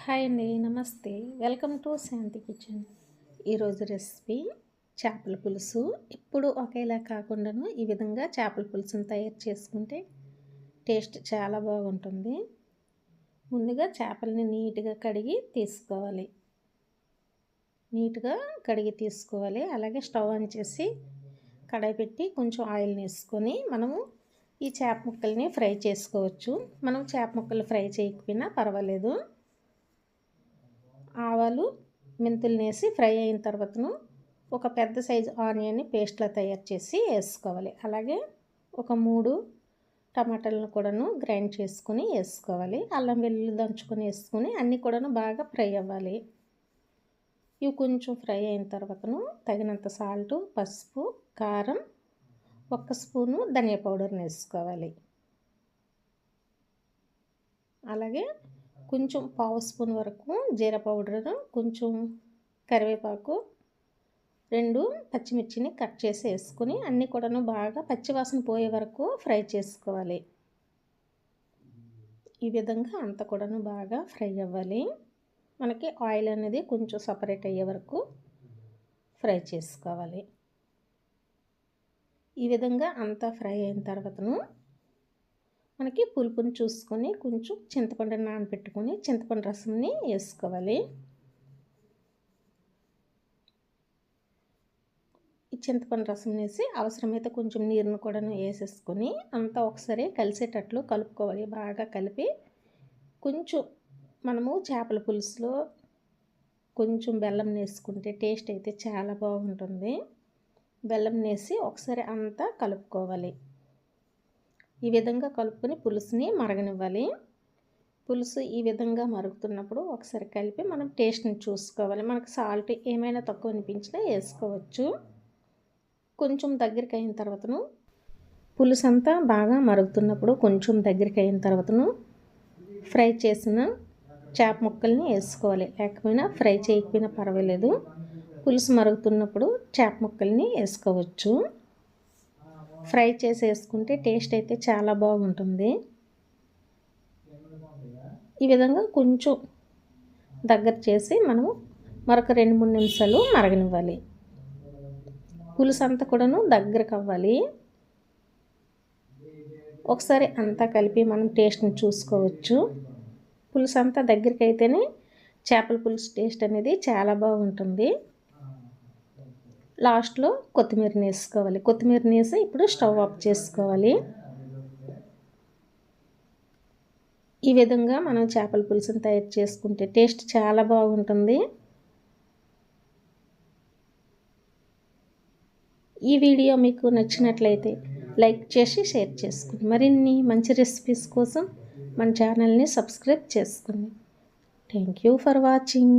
Hi అండి నమస్తే. Welcome to Shanti kitchen. ఈరోజు రెసిపీ చేపల పులుసు. ఇప్పుడు ఒకేలా కాకుండాను ఈ విధంగా చేపల పులుసును తయారు చేసుకుంటే టేస్ట్ చాలా బాగుంటుంది. ముందుగా చేపల్ని నీట్గా కడిగి తీసుకోవాలి. నీట్గా కడిగి తీసుకోవాలి. అలాగే స్టవ్ ఆన్ చేసి కడాయి పెట్టి కొంచెం ఆయిల్ వేసుకొని మనము ఈ చేప ముక్కల్ని ఫ్రై చేసుకోవచ్చు. మనం చేప ముక్కలు ఫ్రై చేయకపోయినా పర్వాలేదు. ఆవాలు మెంతుల్ని వేసి ఫ్రై అయిన తర్వాతను ఒక పెద్ద సైజు ఆనియన్ని పేస్ట్లా తయారు చేసి వేసుకోవాలి. అలాగే ఒక మూడు టమాటాలను కూడాను గ్రైండ్ చేసుకుని వేసుకోవాలి. అల్లం వెల్లుల్లి దంచుకొని వేసుకొని అన్నీ కూడాను బాగా ఫ్రై అవ్వాలి. ఇవి కొంచెం ఫ్రై అయిన తర్వాతను తగినంత సాల్టు పసుపు కారం ఒక్క స్పూను ధనియా పౌడర్ని వేసుకోవాలి. అలాగే కొంచెం పావు స్పూన్ వరకు జీర పౌడర్ కొంచెం కరివేపాకు రెండు పచ్చిమిర్చిని కట్ చేసి వేసుకుని అన్నీ కూడాను బాగా పచ్చివాసన పోయే వరకు ఫ్రై చేసుకోవాలి. ఈ విధంగా అంత కూడాను బాగా ఫ్రై అవ్వాలి. మనకి ఆయిల్ అనేది కొంచెం సపరేట్ అయ్యే వరకు ఫ్రై చేసుకోవాలి. ఈ విధంగా అంతా ఫ్రై అయిన తర్వాతను మనకి పులుపుని చూసుకొని కొంచెం చింతపండు నానబెట్టుకొని చింతపండు రసంని వేసుకోవాలి. ఈ చింతపండు రసం వేసి అవసరమైతే కొంచెం నీరును కూడా వేసేసుకొని అంతా ఒకసారి కలిసేటట్లు కలుపుకోవాలి. బాగా కలిపి కొంచెం మనము చేపల పులుసులో కొంచెం బెల్లం వేసుకుంటే టేస్ట్ అయితే చాలా బాగుంటుంది. బెల్లం వేసి ఒకసారి అంతా కలుపుకోవాలి. ఈ విధంగా కలుపుకొని పులుసుని మరగనివ్వాలి. పులుసు ఈ విధంగా మరుగుతున్నప్పుడు ఒకసారి కలిపి మనం టేస్ట్ని చూసుకోవాలి. మనకు సాల్ట్ ఏమైనా తక్కువ అనిపించినా వేసుకోవచ్చు. కొంచెం దగ్గరికి అయిన తర్వాతను పులుసు అంతా బాగా మరుగుతున్నప్పుడు కొంచెం దగ్గరికి అయిన తర్వాతను ఫ్రై చేసిన చేప ముక్కల్ని వేసుకోవాలి. లేకపోయినా ఫ్రై చేయకపోయినా పర్వాలేదు. పులుసు మరుగుతున్నప్పుడు చేప ముక్కల్ని వేసుకోవచ్చు. ఫ్రై చేసేసుకుంటే టేస్ట్ అయితే చాలా బాగుంటుంది. ఈ విధంగా కొంచెం దగ్గర చేసి మనము మరొక రెండు మూడు నిమిషాలు మరగనివ్వాలి. పులుసు అంతా కూడాను దగ్గరకు అవ్వాలి. ఒకసారి అంతా కలిపి మనం టేస్ట్ని చూసుకోవచ్చు. పులుసు అంతా దగ్గరికి అయితేనే చేపల పులుసు టేస్ట్ అనేది చాలా బాగుంటుంది. లాస్ట్లో కొత్తిమీరని వేసుకోవాలి కొత్తిమీరని వేసి ఇప్పుడు స్టవ్ ఆఫ్ చేసుకోవాలి. ఈ విధంగా మనం చేపల పులుసుని తయారు చేసుకుంటే టేస్ట్ చాలా బాగుంటుంది. ఈ వీడియో మీకు నచ్చినట్లయితే లైక్ చేసి షేర్ చేసుకోండి మరిన్ని మంచి రెసిపీస్ కోసం మన ఛానల్ని సబ్స్క్రైబ్ చేసుకోండి థ్యాంక్ యూ ఫర్ వాచింగ్.